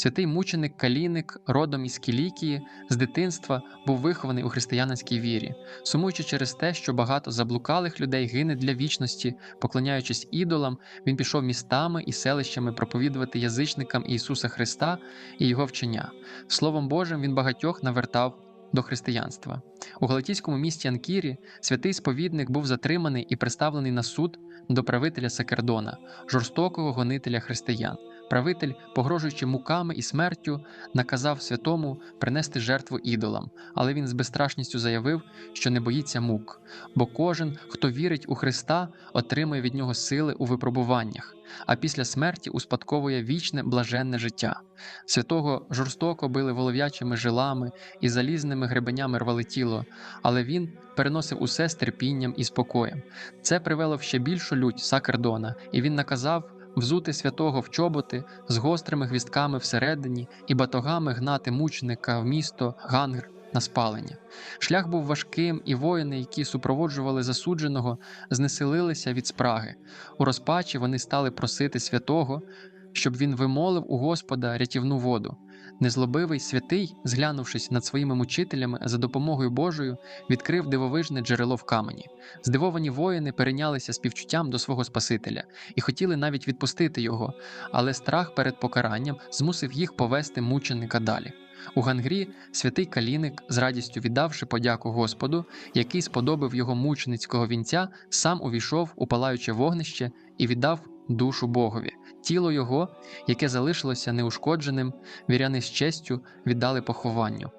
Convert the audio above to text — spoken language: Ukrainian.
Святий мученик Каліник, родом із Кілікії, з дитинства був вихований у християнській вірі, сумуючи через те, що багато заблукалих людей гине для вічності, поклоняючись ідолам, він пішов містами і селищами проповідувати язичникам Ісуса Христа і Його вчення. Словом Божим він багатьох навертав до християнства. У галатійському місті Анкірі святий сповідник був затриманий і представлений на суд до правителя Сакердона, жорстокого гонителя християн. Правитель, погрожуючи муками і смертю, наказав святому принести жертву ідолам, але він з безстрашністю заявив, що не боїться мук, бо кожен, хто вірить у Христа, отримує від нього сили у випробуваннях, а після смерті успадковує вічне блаженне життя. Святого жорстоко били волов'ячими жилами і залізними гребенями рвали тіло, але він переносив усе з терпінням і спокоєм. Це привело в ще більшу лють Сакердона, і він наказав взути святого в чоботи з гострими гвістками всередині і батогами гнати мученика в місто Гангр на спалення. Шлях був важким, і воїни, які супроводжували засудженого, знеселилися від спраги. У розпачі вони стали просити святого, щоб він вимолив у Господа рятівну воду. Незлобивий святий, зглянувшись над своїми мучителями за допомогою Божою, відкрив дивовижне джерело в камені. Здивовані воїни перейнялися співчуттям до свого Спасителя і хотіли навіть відпустити його, але страх перед покаранням змусив їх повести мученика далі. У Гангрі святий Каліник, з радістю віддавши подяку Господу, який сподобав його мученицького вінця, сам увійшов у палаюче вогнище і віддав душу Богові. Тіло його, яке залишилося неушкодженим, віряни з честю віддали похованню.